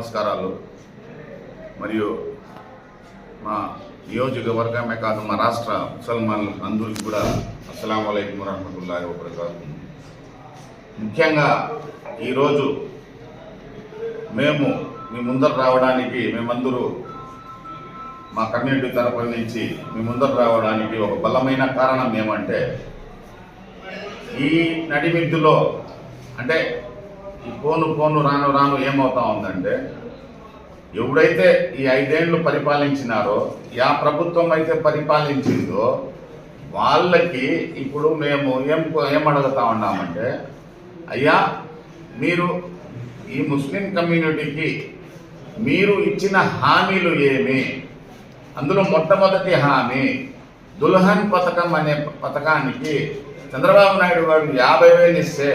నమస్కారాలు. మరియు మా నియోజకవర్గమే కాదు మా రాష్ట్ర ముసల్మాన్ అందరికి కూడా అస్సలం అయికం వరహమతుల్లాhi వబరకాతు. ముఖ్యంగా ఈరోజు మేము మీ ముందర రావడానికి మేమందరూ మా కమ్యూనిటీ తరపు నుంచి మీ ముందర రావడానికి ఒక బలమైన కారణం ఏమంటే ఈ నడిమిద్దులో అంటే ఈ పోను పోను రాను రాను ఏమవుతా ఉందంటే ఎవడైతే ఈ ఐదేళ్ళు పరిపాలించినారో యా ప్రభుత్వం అయితే పరిపాలించిందో వాళ్ళకి ఇప్పుడు మేము ఏం ఏం అడుగుతా ఉన్నామంటే అయ్యా మీరు ఈ ముస్లిం కమ్యూనిటీకి మీరు ఇచ్చిన హామీలు ఏమి? అందులో మొట్టమొదటి హామీ దుల్హన్ పథకం అనే పథకానికి చంద్రబాబు నాయుడు గారు యాభై వేలు ఇస్తే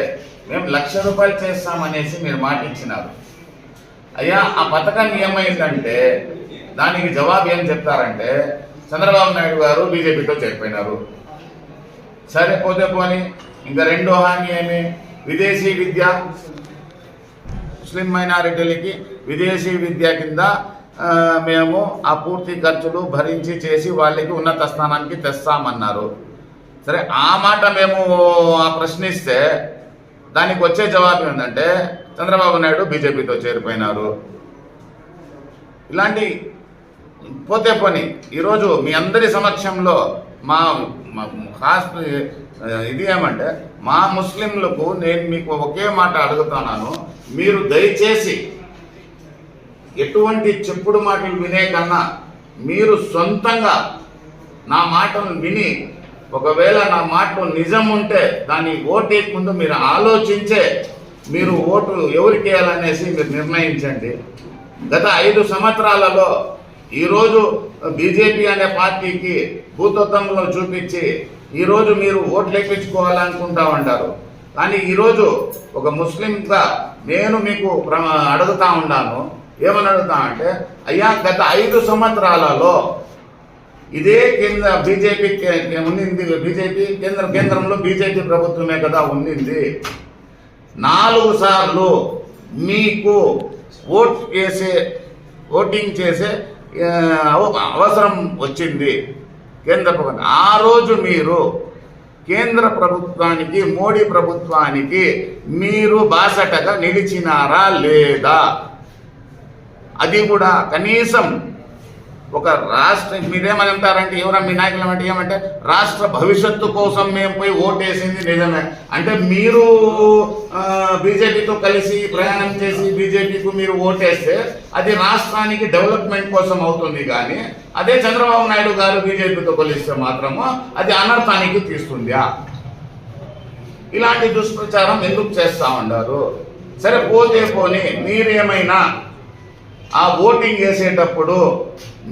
మేము లక్ష రూపాయలు చేస్తామనేసి మీరు మాట ఇచ్చినారు అయ్యా ఆ పథకాన్ని ఏమైందంటే దానికి జవాబు ఏం చెప్తారంటే చంద్రబాబు నాయుడు గారు బీజేపీతో చేరిపోయినారు. సరే పోతే పోని ఇంకా రెండో హామీ ఏమి? విదేశీ విద్య ముస్లిం మైనారిటీలకి విదేశీ విద్య కింద మేము ఆ పూర్తి ఖర్చులు భరించి చేసి వాళ్ళకి ఉన్నత స్థానానికి తెస్తామన్నారు. సరే ఆ మాట మేము ఆ ప్రశ్నిస్తే దానికి వచ్చే జవాబు ఏంటంటే చంద్రబాబు నాయుడు బీజేపీతో చేరిపోయినారు. ఇలాంటి పోతే పోని ఈరోజు మీ అందరి సమక్షంలో మా మా- ఖాస్ ఇది ఏమంటే మా ముస్లింలకు నేను మీకు ఒకే మాట అడుగుతున్నాను మీరు దయచేసి ఎటువంటి చెప్పుడు మాటలు వినే కన్నా మీరు సొంతంగా నా మాటను విని ఒకవేళ నా మాటలో నిజం ఉంటే దాన్ని ఓటే ముందు మీరు ఆలోచించే మీరు ఓటు ఎవరికి వేయాలనేసి మీరు నిర్ణయించండి. గత ఐదు సంవత్సరాలలో ఈరోజు బీజేపీ అనే పార్టీకి భూతత్వంలో చూపించి ఈరోజు మీరు ఓట్లు ఎక్కించుకోవాలనుకుంటా ఉంటారు కానీ ఈరోజు ఒక ముస్లింగా నేను మీకు అడుగుతా ఉన్నాను. ఏమని అడుగుతా అంటే అయ్యా గత ఐదు సంవత్సరాలలో ఇదే కేంద్ర బీజేపీ ఉండింది బీజేపీ కేంద్ర కేంద్రంలో బీజేపీ ప్రభుత్వమే కదా ఉండింది నాలుగు సార్లు మీకు ఓట్ చేసే ఓటింగ్ చేసే అవసరం వచ్చింది కేంద్ర ప్రభుత్వం. ఆ రోజు మీరు కేంద్ర ప్రభుత్వానికి మోడీ ప్రభుత్వానికి మీరు బాసటగా నిలిచినారా లేదా? అది కూడా కనీసం ఒక రాష్ట్ర మీరేమని అంటారంటే ఎవరా మీ నాయకులు అంటే ఏమంటే రాష్ట్ర భవిష్యత్తు కోసం మేము పోయి ఓటేసింది నిజమే. అంటే మీరు బీజేపీతో కలిసి ప్రయాణం చేసి బీజేపీకి మీరు ఓటేస్తే అది రాష్ట్రానికి డెవలప్మెంట్ కోసం అవుతుంది కానీ అదే చంద్రబాబు నాయుడు గారు బీజేపీతో కలిస్తే మాత్రము అది అనర్థానికి తీస్తుందా? ఇలాంటి దుష్ప్రచారం ఎందుకు చేస్తా ఉన్నారు? సరే పోతే పోని మీరేమైనా ఆ ఓటింగ్ వేసేటప్పుడు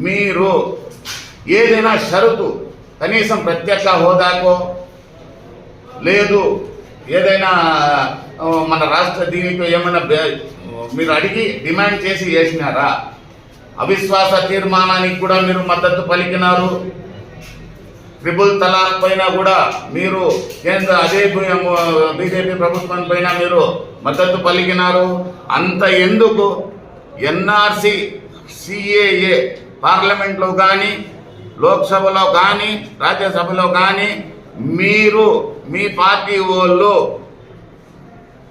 మీరు ఏదైనా షరతు కనీసం ప్రత్యేక హోదాకో లేదు ఏదైనా మన రాష్ట్ర దీనికి ఏమైనా మీరు అడిగి డిమాండ్ చేసి వేసినారా అవిశ్వాస తీర్మానానికి కూడా మీరు మద్దతు పలికినారు. ట్రిపుల్ తలాక్ పైన కూడా మీరు కేంద్ర అదే బీజేపీ ప్రభుత్వం పైన మీరు మద్దతు పలికినారు. అంత ఎందుకు? ఎన్ఆర్సి సిఏఏ పార్లమెంట్లో కానీ లోక్సభలో కానీ రాజ్యసభలో కానీ మీరు మీ పార్టీ వాళ్ళు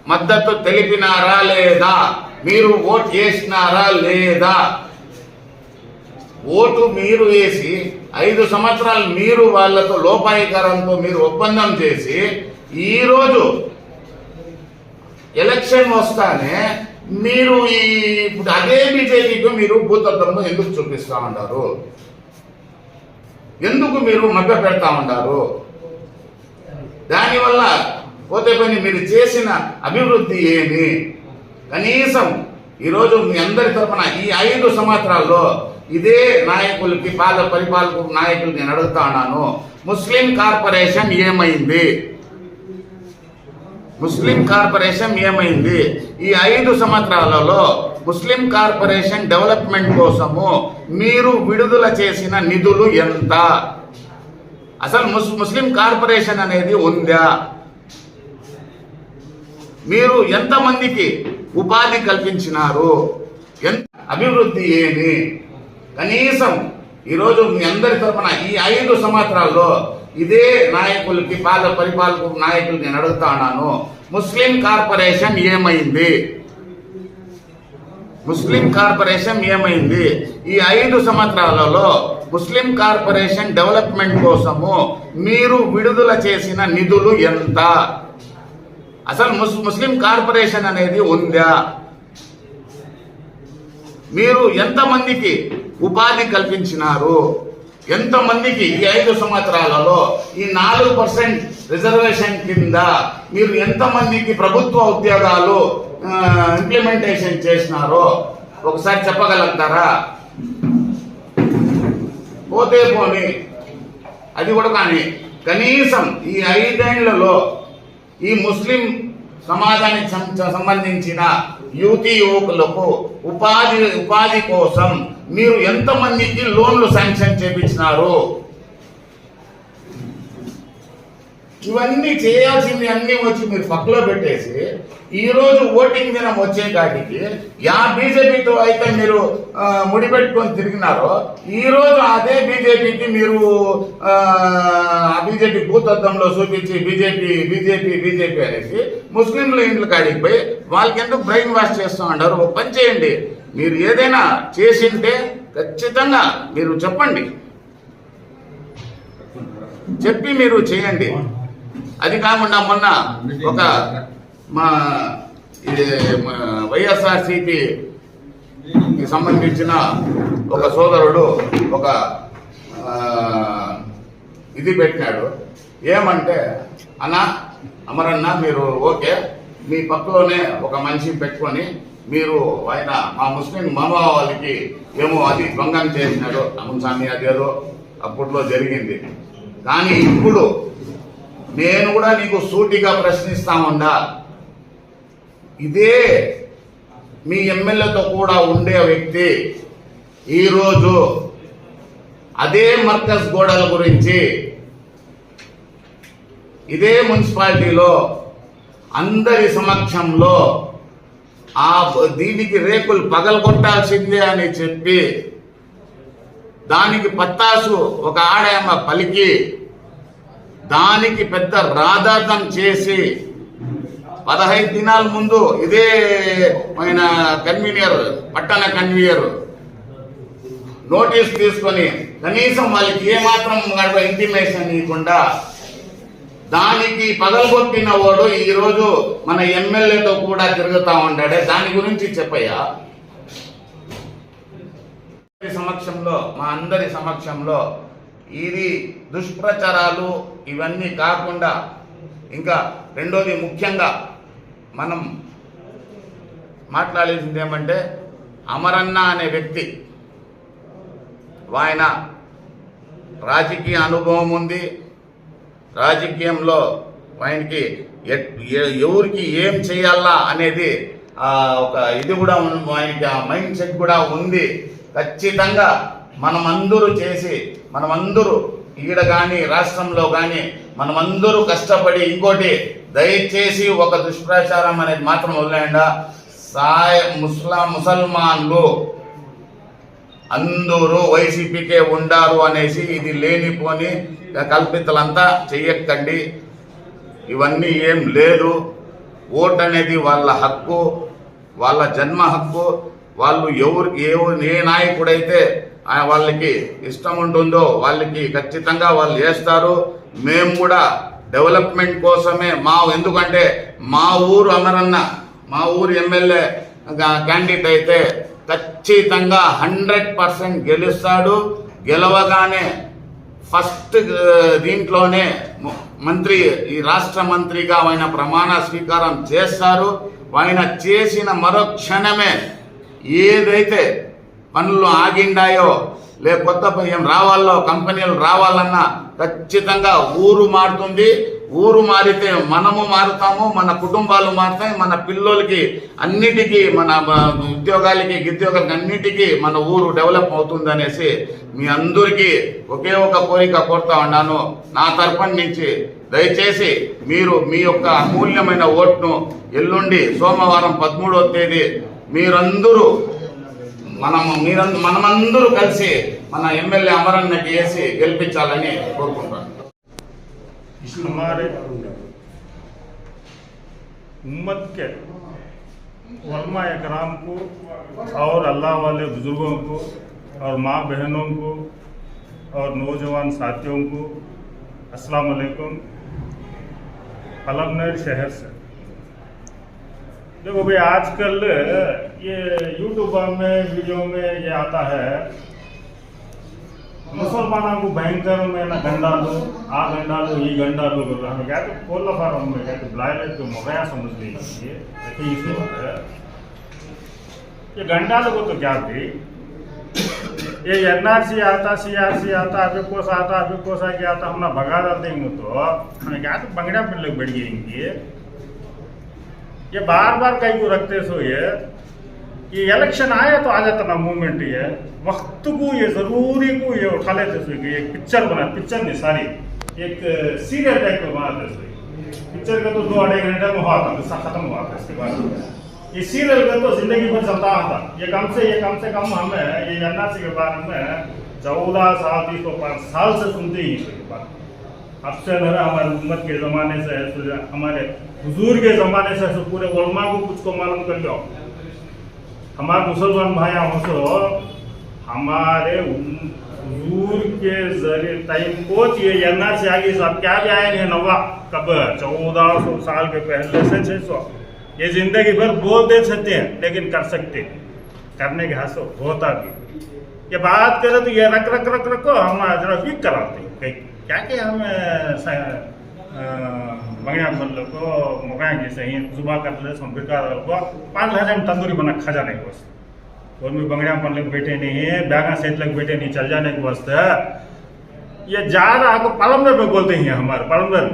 మద్దతు తెలిపినారా లేదా? మీరు ఓట్ చేసినారా లేదా? ఓటు మీరు వేసి ఐదు సంవత్సరాలు మీరు వాళ్ళతో లోపాయికారంతో మీరు ఒప్పందం చేసి ఈరోజు ఎలక్షన్ వస్తానే మీరు ఈ ఇప్పుడు అదే బీజేపీకి మీరు భూతత్వంలో ఎందుకు చూపిస్తా ఉంటారు ఎందుకు మీరు మభ్య పెడతా ఉంటారు దానివల్ల పోతే పని మీరు చేసిన అభివృద్ధి ఏమి? కనీసం ఈరోజు మీ అందరి తరపున ఈ ఐదు సంవత్సరాల్లో ఇదే నాయకులకి పాల పరిపాలక నాయకులు నేను అడుగుతా ఉన్నాను. ముస్లిం కార్పొరేషన్ ఏమైంది? ముస్లిం కార్పొరేషన్ ఏమైంది ఈ ఐదు సంవత్సరాలలో ముస్లిం కార్పొరేషన్ డెవలప్మెంట్ కోసము మీరు విడుదల చేసిన నిధులు ఎంత? అసలు ముస్ ముస్లిం కార్పొరేషన్ అనేది ఉందా? మీరు ఎంతమందికి ఉపాధి కల్పించినారు? ఎంత అభివృద్ధి ఏమి? కనీసం ఈరోజు మీ అందరి తరఫున ఈ ఐదు సంవత్సరాల్లో ఇదే నాయకులకి పాల పరిపాలక నాయకులు నేను అడుగుతాను ముస్లిం కార్పొరేషన్ ఏమైంది? ముస్లిం కార్పొరేషన్ ఏమైంది? ఈ ఐదు సంవత్సరాలలో ముస్లిం కార్పొరేషన్ డెవలప్మెంట్ కోసము మీరు విడుదల చేసిన నిధులు ఎంత? అసలు ముస్ ముస్లిం కార్పొరేషన్ అనేది ఉందా? మీరు ఎంతమందికి ఉపాధి కల్పించినారు? ఎంతమందికి ఈ ఐదు సంవత్సరాలలో ఈ నాలుగు పర్సెంట్ రిజర్వేషన్ కింద మీరు ఎంతమందికి ప్రభుత్వ ఉద్యోగాలు ఇంప్లిమెంటేషన్ చేసినారో ఒకసారి చెప్పగలుగుతారా? పోతే పోని. అది కూడా కానీ కనీసం ఈ ఐదేళ్ళలో ఈ ముస్లిం సమాజానికి సంబంధించిన యువతి యువకులకు ఉపాధి ఉపాధి కోసం మీరు ఎంతమందికి లోన్లు శాంక్షన్ చేపించినారు? ఇవన్నీ చేయాల్సింది అన్ని వచ్చి మీరు పక్కలో పెట్టేసి ఈ రోజు ఓటింగ్ దినం వచ్చే కాటికి యా బీజేపీతో అయితే మీరు ముడిపెట్టుకొని తిరిగినారో ఈ రోజు అదే బీజేపీకి మీరు ఆ బీజేపీ భూతత్వంలో చూపించి బీజేపీ బీజేపీ బీజేపీ అనేసి ముస్లింల ఇండ్ల కాడికి పోయి వాళ్ళకెందుకు బ్రెయిన్ వాష్ చేస్తూ ఉంటారు ఒక పని చేయండి. మీరు ఏదైనా చేసింటే ఖచ్చితంగా మీరు చెప్పండి. చెప్పి మీరు చేయండి. అది కాకుండా మొన్న ఒక మా ఇది మా సంబంధించిన ఒక సోదరుడు ఒక ఇది పెట్టినాడు. ఏమంటే అన్న అమరన్న మీరు ఓకే మీ పక్కలోనే ఒక మనిషిని పెట్టుకొని మీరు ఆయన మా ముస్లిం మామ వాళ్ళకి ఏమో అది భంగం చేసినాడు అవును స్వామి అదేదో అప్పట్లో జరిగింది. కానీ ఇప్పుడు నేను కూడా నీకు సూటిగా ప్రశ్నిస్తా ఉండా ఇదే మీ ఎమ్మెల్యేతో కూడా ఉండే వ్యక్తి ఈరోజు అదే మర్కజ్ గోడల గురించి ఇదే మున్సిపాలిటీలో అందరి సమక్షంలో ఆ దీనికి రేకులు పగలగొట్టాల్సిందే అని చెప్పి దానికి పత్తాసు ఒక ఆడయమ్మ పలికి దానికి పెద్ద రాధాతం చేసి పదహైదు దినాల ముందు ఇదే మన కన్వీనియర్ పట్టణ కన్వీనర్ నోటీస్ తీసుకొని కనీసం వాళ్ళకి ఏమాత్రం ఇంటిమేషన్ ఇవ్వకుండా దానికి పగలగొట్టిన వాడు ఈ రోజు మన ఎమ్మెల్యేతో కూడా తిరుగుతా ఉంటాడే దాని గురించి చెప్పయ్యా. సమక్షంలో మా అందరి సమక్షంలో ఇది దుష్ప్రచారాలు ఇవన్నీ కాకుండా ఇంకా రెండోది ముఖ్యంగా మనం మాట్లాడేసింది ఏమంటే అమరన్న అనే వ్యక్తి ఆయన రాజకీయ అనుభవం ఉంది రాజకీయంలో ఆయనకి ఎ- ఎవరికి ఏం చేయాలా అనేది ఆ, ఒక ఇది కూడా ఆయనకి ఆ మైండ్ సెట్ కూడా ఉంది. ఖచ్చితంగా మనమందరూ చేసి మనమందరూ ఈడ కానీ రాష్ట్రంలో కానీ మనమందరూ కష్టపడి ఇంకోటి దయచేసి ఒక దుష్ప్రచారం అనేది మాత్రం వదిలేయండా. సాయ ముస్లా ముసల్మాన్లు అందరూ వైసీపీకే ఉండారు అనేసి ఇది లేనిపోని కల్పితలంతా చెయ్యక్కండి ఇవన్నీ ఏం లేదు. ఓట్ అనేది వాళ్ళ హక్కు వాళ్ళ జన్మ హక్కు. వాళ్ళు ఎవరికి ఎవరు ఏ నాయకుడైతే వాళ్ళకి ఇష్టం ఉంటుందో వాళ్ళకి ఖచ్చితంగా వాళ్ళు చేస్తారు మేము కూడా డెవలప్మెంట్ కోసమే మా ఎందుకంటే మా ఊరు అమరన్న మా ఊరు ఎమ్మెల్యే క్యాండిడేట్ అయితే ఖచ్చితంగా హండ్రెడ్ పర్సెంట్ గెలుస్తాడు. గెలవగానే ఫస్ట్ దీంట్లోనే మంత్రి ఈ రాష్ట్ర మంత్రిగా ఆయన ప్రమాణ స్వీకారం చేస్తారు. ఆయన చేసిన మరో క్షణమే ఏదైతే పనులు ఆగిండాయో లే కొత్త ఏం రావాలో కంపెనీలు రావాలన్నా ఖచ్చితంగా ఊరు మారుతుంది. ఊరు మారితే మనము మారుతాము మన కుటుంబాలు మారుతాయి మన పిల్లలకి అన్నిటికీ మన ఉద్యోగాలకి గిద్యోగాలకి అన్నిటికీ మన ఊరు డెవలప్ అవుతుంది అనేసి మీ అందరికీ ఒకే ఒక కోరిక కోరుతా ఉన్నాను. నా తరఫున నుంచి దయచేసి మీరు మీ యొక్క అమూల్యమైన ఓట్ను ఎల్లుండి సోమవారం పదమూడవ తేదీ మీరందరూ మనము మీరందరూ మనమందరూ కలిసి మన ఎమ్మెల్యే అమరన్నకి వేసి గెలిపించాలని కోరుకుంటాను हमारे उम्मत के वलमा कराम को और अल्लाह वाले बुज़ुर्गों को और माँ बहनों को और नौजवान साथियों को, अस्सलाम वालेकुम। पलमनेर शहर से। देखो भाई, आजकल ये यूट्यूब में, वीडियो में ये आता है ముసల్మానాకు భయంకరమైన గండాలు ఆ గండాలు ఈ గండాలు हम क्या तो कोल फार्म में क्या तो ब्लाइलर को मोगया समझ लीजिए ऐसे ही इशू है ये गंडालों को तो क्या थी ये एनआरसी आता सीआरसी आता अभी कोस आता अभी कोस आके आता हम ना भगा डाल देंगे तो हमें क्या तो बंगड़ा पे लोग बढ़ जाएंगे ये बार बार कहीं को रखते सो ये ये इलेक्शन आया तो आ जाता ना मूवमेंट ये वक्त को ये ज़रूरी को ये उठा लेते कि एक पिक्चर बना पिक्चर नहीं सारी एक सीरियल टाइप का बनाते सो पिक्चर का तो दो अढ़ाई घंटे में हुआ था गुस्सा खत्म हुआ था इसके बाद। ये सीरियल का तो ज़िंदगी भर चलता था। ये कम से, ये कम से कम हमें, ये एनआरसी के बारे में चौदह साल, तीस तो पाँच साल से सुनते ही इसके बाद अब से न हमारे उम्मत के ज़माने से तो हमारे हुजूर के ज़माने से तो पूरे उलमा को कुछ को मालूम कर लो हमारे मुसलमान भाई हो सो हमारे हुजूर के ज़रिए टाइम को ये एनआर से आगे सब क्या भी आए नहीं नवा, कब चौदह सौ साल के पहले से छह सौ। ये ज़िंदगी भर बोल दे सकते हैं, लेकिन कर सकते करने के हाथ होता भी। ये बात करे तो ये रख रख रख, रखो, हम जरा वीक कराते हैं। क्या क्या हम बंगड्या को मोकळ्यांक दिसा सही जुबा कर करतले समजकार लोक तो पाच हज़ार तंदूरी बना खजा नाही बस और मैं बंगड़िया पन लग बैठे नहीं बैगा सेठ लग बैठे नहीं, चल जाने के वास्ते। ये जा रहा को पालमदर में बोलते हैं हमारे, पालमदर।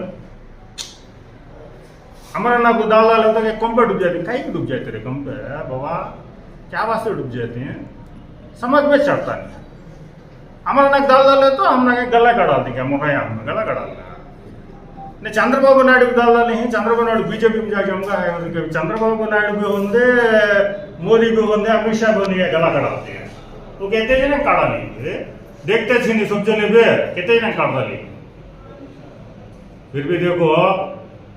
हमारा ना गुदाला लगता है कम पर डूब जाते कहीं भी डूब जाते रे कम बाबा, क्या वास्ते डूब जाते हैं? समझ में चढ़ता नहीं। हमारा ना दाल डाले तो हम ना गला कड़ा देगा मोटा यहाँ गला कड़ा నేను చంద్రబాబు నాయుడుకి తల్లని చంద్రబాబు నాయుడు బీజేపీ ಜಾಗ ಇವರಿಗೆ ಚಂದ್ರಬಾಬು ನಾಯ್ಡುಗೂ ಒಂದೇ ಮೋದಿಗೂ ಒಂದೇ ಅಮಿತ್ गला कड़ा होते हैं। तो कहते हैं ना कड़ा नहीं है देखते थे नहीं सब जने पे कहते हैं ना कड़ा नहीं फिर भी देखो,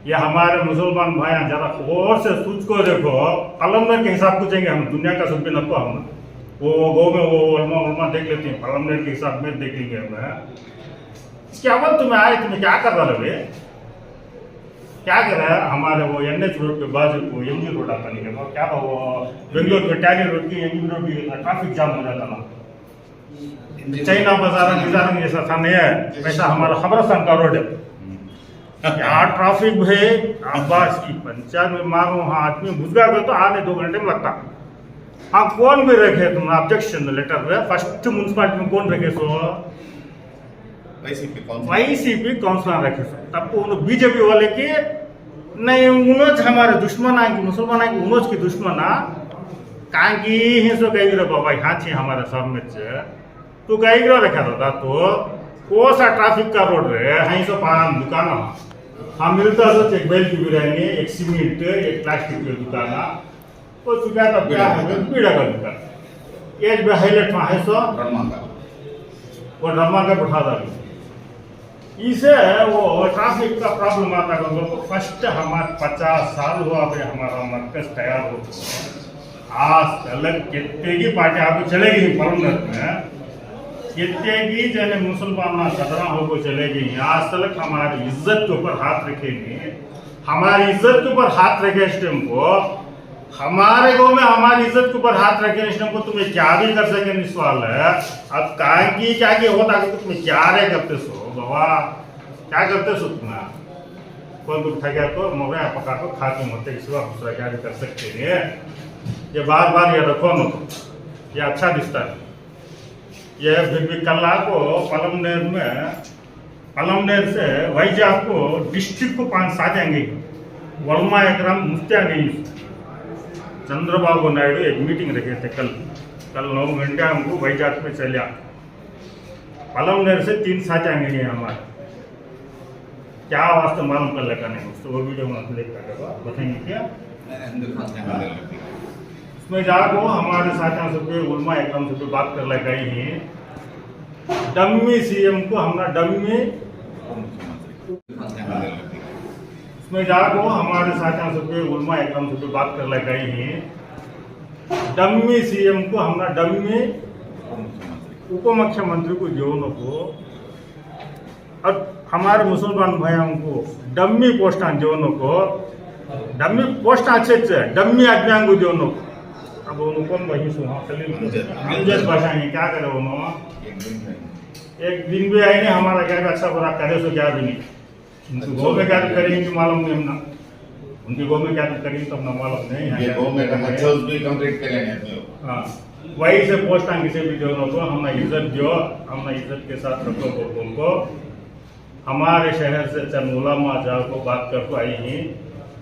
ये हमारे मुसलमान भाई हैं, जरा और से सोच को देखो कलमदर के हिसाब को पूछेंगे हम, दुनिया का सब नपो हम। वो गो में, वो उलमा उलमा देख लेते हैं कलमदर के हिसाब में देख लेंगे हम इसके अवल तुम्हें आए, तुम्हें क्या कर रहा है क्या कर रहा है? हमारे वो एन एच रोड के बाजू को एम जी रोड आता नहीं है। क्या वो बेंगलोर के टैली रोड की एम जी रोड की ट्रैफ़िक जाम हो जाता ना चाइना बाज़ार बाज़ार जैसा नहीं है। वैसा हमारा खबरस्तान का रोड है। यहाँ ट्रैफ़िक है? आवास की पंचायत में मारो हाँ आदमी घुस गया तो आने दो घंटे में लगता। हाँ कौन भी रखे? तुम ऑब्जेक्शन लेटर फ़र्स्ट म्यूनसिपालिटी में कौन रखे? सो వైసీపీ కౌన్సిల్ वाईसीपी काउंसलर रखे सो तब उन बीजेपी वाले के नहीं उनोज हमारे दुश्मन आए कि मुसलमान आए कि उनोज की दुश्मन आ कहाँ की ही सो कहीं रे बाबा यहाँ छे हमारे सब में छे तू कहीं रो रखा था तो को सा ट्रैफिक का रोड रे हाँ सो पान दुकान हाँ मिलता तो एक बेल की बिरयानी एक सीमेंट एक प्लास्टिक की दुकान तो चुका था क्या है पीड़ा का दुकान एक भी हाईलाइट में है सो బ్రహ్మాండ वो ड्रामा का बैठा था इसे वो ट्रैफ़िक का प्रॉब्लम आता है तो फ़र्स्ट हमारे पचास साल हुआ भाई हमारा मरकज तैयार हो आज तक कितने की पार्टी आपको चलेगी नहीं परमनर में कितने की जने मुसलमान सदरा होकर चलेगी आज तक हमारी इज़्ज़त के ऊपर हाथ रखेगी। हमारी इज़्ज़त के ऊपर हाथ रखे इस टाइम को। हमारे गाँव में हमारी इज़्ज़त के ऊपर हाथ रखे इस टाइम को, तुम्हें क्या भी कर सके निस्वाल है। अब काय की, क्या होता तुम्हें क्या रहे करते सो? बाबा, क्या करते सो तुम्हें कौन तुम ठगा तो मोबाइल पका को खा के मरते के सिवा दूसरा क्या कर सकते हैं, ये? बार बार ये रखो मत। ये अच्छा दिखता है। ये फिर भी कल को पलमनेर में, पलमनेर से वैजाग को डिस्ट्रिक्ट को पाँच साजेंगे वर्मा एकरम मुफ्तिया नहीं चंद्रबाबू नायडू एक मीटिंग रखे थे कल। कल नौ घंटे हमको वैजाग में चलिया पलमनेर से तीन साजेंगे हैं हमारे क्या वास्तव मालूम कर लगा नहीं? उसको वो वीडियो में देख कर बताएँगे क्या? इसमें जाको हमारे साथियों से भी उलमा एकदम भी बात कर ले गई हैं डम्मी सीएम को हमने डम्मी। इसमें जाको हमारे साथियों से भी उलमा एकदम भी बात कर ले गई हैं डम्मी सीएम को हमने डम्मी। उप मुख्यमंत्री को जीवनों को और हमारे मुसलमान भाइयों को डम्मी पोस्ट जीवनों को डम्मी पोस्ट अच्छे अच्छे हैं, डम्मी आदमियों को जीवनों को अब उनको कौन वही सुना खलील अमजद भाषा है क्या करे उन्होंने एक दिन भी आए नहीं हमारा क्या अच्छा बुरा करे सो क्या भी नहीं उनकी गौ में क्या तो करेंगे मालूम नहीं हमने उनकी गौ में क्या तो करेंगे तो हमने नहीं में अच्छा कंप्लीट करेंगे अपने हाँ वही से पोस्ट आंगे से भी जो को हमने इज़्ज़त जो हमने इज़्ज़त के साथ रखो को हमारे शहर से चंद उलमा जाओ को बात करके आई हैं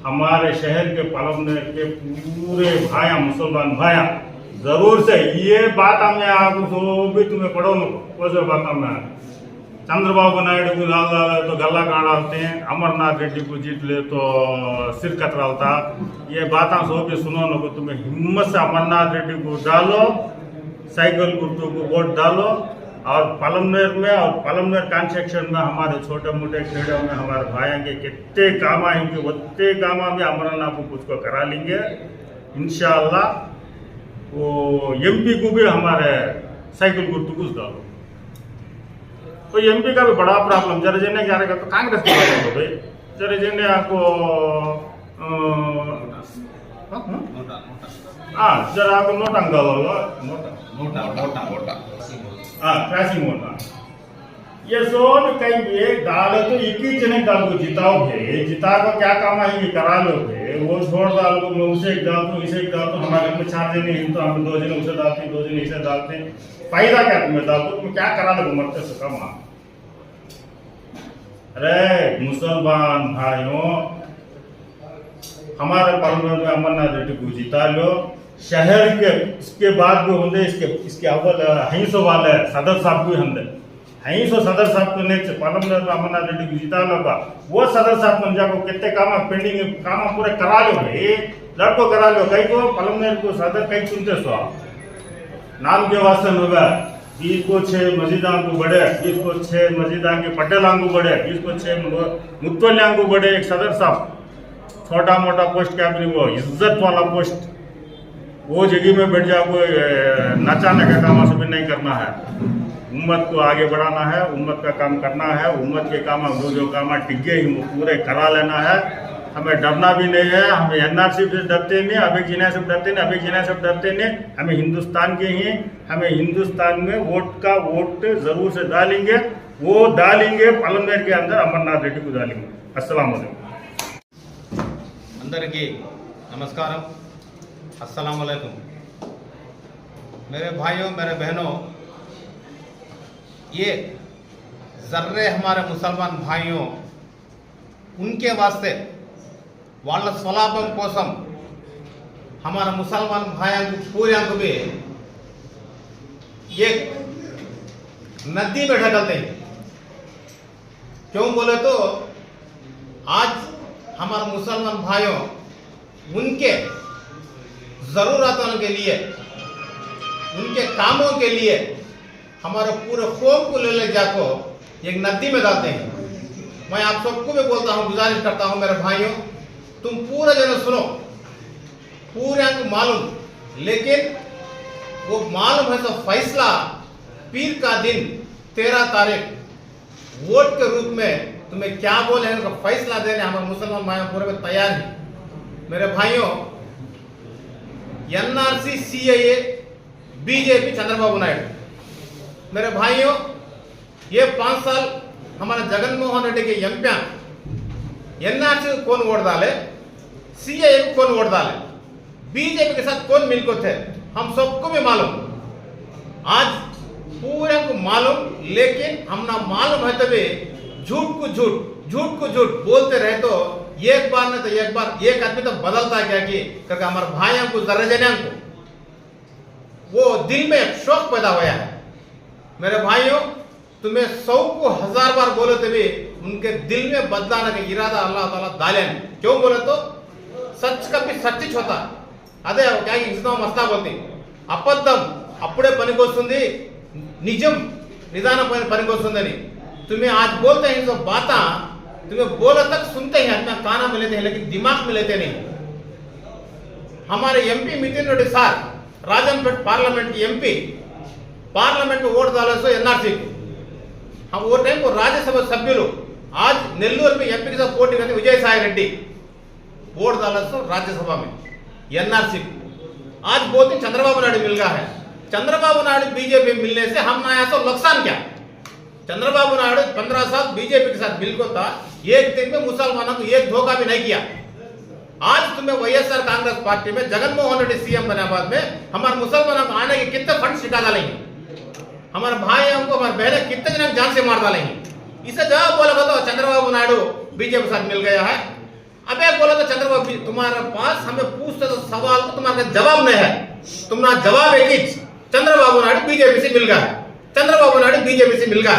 हमारे शहर के पालमनेर के पूरे भाया मुसलमान भाया ज़रूर से ये बात हमें आपको भी तुम्हें पढ़ो लो वो बात हमें चंद्रबाबू नायडू को लाल लाल तो गला काट डालते हैं, अमरनाथ रेड्डी को जीत ले तो सिर कतरालता ये बात सो भी सुनो लो को तुम्हें हिम्मत से अमरनाथ रेड्डी को डालो, साइकिल गुर्तों को वोट डालो, और पलमनेर में, और पलमनेर कॉन्सेक्शन में हमारे छोटे मोटे खेड़ों में हमारे भाई के कितने काम आएँगे उतने काम में अमरनाथ को कुछ को करा लेंगे। इंशाल्लाह, वो एमपी को भी हमारे साइकिल गुर्तु कुछ डालो। तो एमपी का भी बड़ा प्रॉब्लम जरजेने क्या रहेगा तो कांग्रेस की प्रॉब्लम हो गई जरजेने आपको हाँ, जरा आपको नोट अंकल हाँ, ये सोन कहीं ये डाले तो एक ही ಎಷ್ಟೊಂದು ಕೈಗೆ को जिताओ ಗಾಲು जिता को क्या काम है ये करा लो लोगे वो छोड़ डाल को मैं उसे एक डाल तो इसे एक डाल तो हमारे में चार जने हैं तो हम दो जने उसे डालते दो जने इसे डालते हैं। फायदा क्या तुम्हें डाल दो तुम क्या करा लो मरते से कम आ अरे मुसलमान भाइयों हमारे पार्लियामेंट में अमरनाथ रेड्डी को जिता लो शहर के इसके बाद भी होंगे इसके इसके अव्वल हईसो वाले सदर साहब भी होंगे हईसो सदर साहब को नेक्स्ट पार्लियामेंट में अमरनाथ रेड्डी को जिता लो का वो सदर साहब को जाको कितने काम पेंडिंग काम पूरे करा लो भाई लड़को करा लो कई को पार्लियामेंट को सदर कई चुनते सो नाम के वास्ते होगा। इसको छह मस्जिदां को बड़े इसको छह मस्जिदां के पटेलां को बड़े इसको छह मुतवलियाँ को बड़े एक सदर साहब। छोटा मोटा पोस्ट क्या भी वो इज़्ज़त वाला पोस्ट वो जगह में बैठ जाओ, कोई नचाने का काम भी नहीं करना है। उम्मत को आगे बढ़ाना है, उम्मत का काम करना है, उम्मत के काम जो जो काम टिके ही पूरे करा लेना है। हमें डरना भी नहीं है, हम एनआरसी से डरते नहीं, अभी जीना से डरते नहीं, अभी जीना से डरते नहीं, हमें हिंदुस्तान के ही, हमें हिंदुस्तान में वोट का वोट ज़रूर से डालेंगे, वो डालेंगे पलमनेर के अंदर, अमरनाथ रेड्डी को डालेंगे। अस्सलाम अंदर की नमस्कार असलकुम मेरे भाइयों, मेरे बहनों, ये जर्रे हमारे मुसलमान भाइयों, उनके वास्ते వాళ్ళ స్వలాభం కోసం हमारा मुसलमान भाइयों को पूरे को भी ये नदी में ढकलते हैं क्यों बोले तो आज हमारे मुसलमान भाइयों उनके ज़रूरतों के लिए उनके कामों के लिए हमारे पूरे कौम को ले ले जाको एक नदी में डालते हैं मैं आप सबको भी बोलता हूँ गुजारिश करता हूँ मेरे भाइयों तुम पूरे जन सुनो। पूरे को मालूम। लेकिन वो मालूम है तो फैसला, पीर का दिन, तेरह तारीख। वोट के रूप में तुम्हें क्या बोले उनका फैसला देने हमारे मुसलमान भाइयों, पूरे में तैयार है। मेरे भाइयों NRC CAA BJP Chandrababu Naidu. मेरे भाइयों, ये पाँच साल हमारे जगनमोहन रेड्डी के एमपी एनआरसी को कौन वोट डाले? सीएए को कौन वोट डाले? बीजेपी के साथ कौन मिलको थे हम सबको भी मालूम। आज पूरे को मालूम, लेकिन हम ना मालूम है तभी झूठ को झूठ झूठ को झूठ बोलते रहे तो एक बार नहीं तो एक बार एक आदमी तो बदलता क्या कि करके हमारे भाइयों को दर्जनियों को। वो दिल में शौक पैदा हुआ है। मेरे भाइयों, तुम्हें सौ को हज़ार बार बोले तभी उनके दिल में बदलाने का इरादा अल्लाह ताला डाले क्यों बोले तो? సచ్ కప్పి సచ్చి చోత. అదే ట్యాగ్ ఇస్తున్నాం మస్తా పోతే అబద్ధం. అప్పుడే పనికొస్తుంది. నిజం. నిదాన పైన అని తుమి ఆ బోల్తే బాత. తుమి బోలత సుంతే అంత కానా మిలైతే లేకపోతే దిమాగ్ మిలైతే హమారే MP Mithun Reddy sir Rajampet parliament MP parliament vote దాలో NRC ఓ టైం రాజ్యసభ సభ్యులు ఆజ్ నెల్లూరు ఎంపీకి పోటీ విజయసాయి రెడ్డి. वोट डाला सो राज्यसभा में। एनआरसी को। आज बोलते हैं चंद्रबाबू नायडू मिल गया है। चंद्रबाबू नायडू बीजेपी मिलने से हम आया तो नुकसान क्या? चंद्रबाबू नायडू पंद्रह साल बीजेपी के साथ मिल को था। एक दिन में मुसलमानों को एक धोखा भी नहीं किया। आज तुम्हें वाईएसआर कांग्रेस पार्टी में जगनमोहन रेड्डी सीएम बने बाद में हमारे मुसलमानों को आने के कितने फंड छिटा डालेंगे? हमारे भाई हमको, हमारे बहनें कितने जन जान से मार डालेंगे? इसे जवाब बोला तो चंद्रबाबू नायडू बीजेपी साथ मिल गया है। अबे बोला तो चंद्रबाबू तुम्हारे पास, हमें पूछते तो सवाल तो तुम्हारे जवाब नहीं है। तुम्हारा जवाब एक ही। चंद्रबाबू नायडू बीजेपी से मिल गया चंद्रबाबू नायडू बीजेपी से मिल गया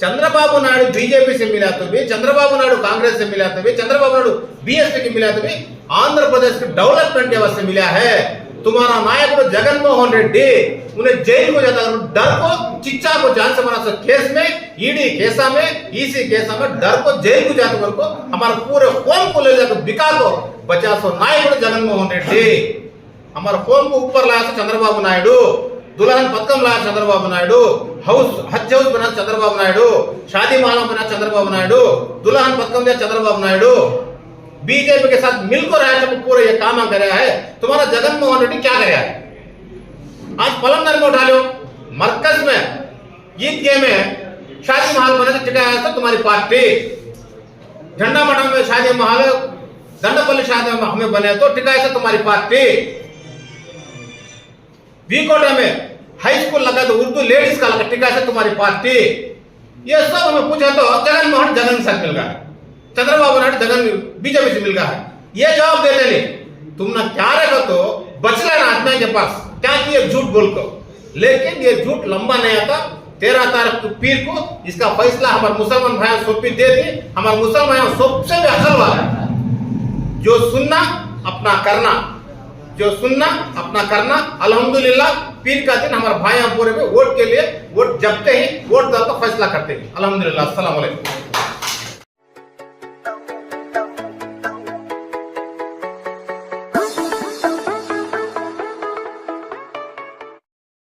चंद्रबाबू नायडू बीजेपी से मिला तो भी, चंद्रबाबू नायडू कांग्रेस से मिला तो भी, चंद्रबाबू नायडू बीएसपी के मिला तो भी, आंध्र प्रदेश के डेवलपमेंट से मिला है। तुम्हारा नायक जगनमोहन रेड्डी उन्हें जेल को जाता डर को चिच्चा को जान से मरा केस में ईडी केसा में ईसी केसा में डर को जेल को जाते वक्त को हमारे पूरे होम को ले जाकर बिका को बचा सो नायक जगनमोहन रेड्डी हमारे होम को ऊपर लाया था चंद्रबाबू नायडू दुल्हन पथकम लाया चंद्रबाबू नायडू हाउस हज हाउस बना चंद्रबाबू नायडू शादी माला बना चंद्रबाबू नायडू दुल्हन पथकम दिया चंद्रबाबू नायडू बीजेपी के साथ मिलकर आया जब पूरा ये काम कराया है, तुम्हारा जगनमोहन रेड्डी क्या कराया है? आज पलंगर में उठा लो, मरकज में ईदगाह में, शादी महल बना टिकाया था तुम्हारी पार्टी। झंडा मठा में शादी महल, दंडपल्ली शादी हमें बने तो टिकाया था तुम्हारी पार्टी। वीकोटा में हाई स्कूल लगा तो उर्दू लेडीज़ का लगा टिकाया था तुम्हारी पार्टी। ये सब हमें पूछा तो जगन मोहन जगन साथ मिल गया चंद्रबाबू जगन बीजेपी से मिल गया है। ये जवाब देते नहीं। तुमने क्या रखो तो बच लेना आदमी के पास। क्या किए झूठ बोल को लेकिन ये झूठ लंबा नहीं आता। तेरह तारीख को पीर को इसका फैसला हमारे मुसलमान भाई सोपी दे दी। हमारे मुसलमान सबसे असल वाला जो सुनना, अपना करना। जो सुनना, अपना करना। अल्हम्दुलिल्लाह, पीर का दिन हमारे भाई पूरे में वोट के लिए वोट जबते ही, वोट दल का फैसला करते हैं। अल्हम्दुलिल्लाह, अस्सलाम वालेकुम।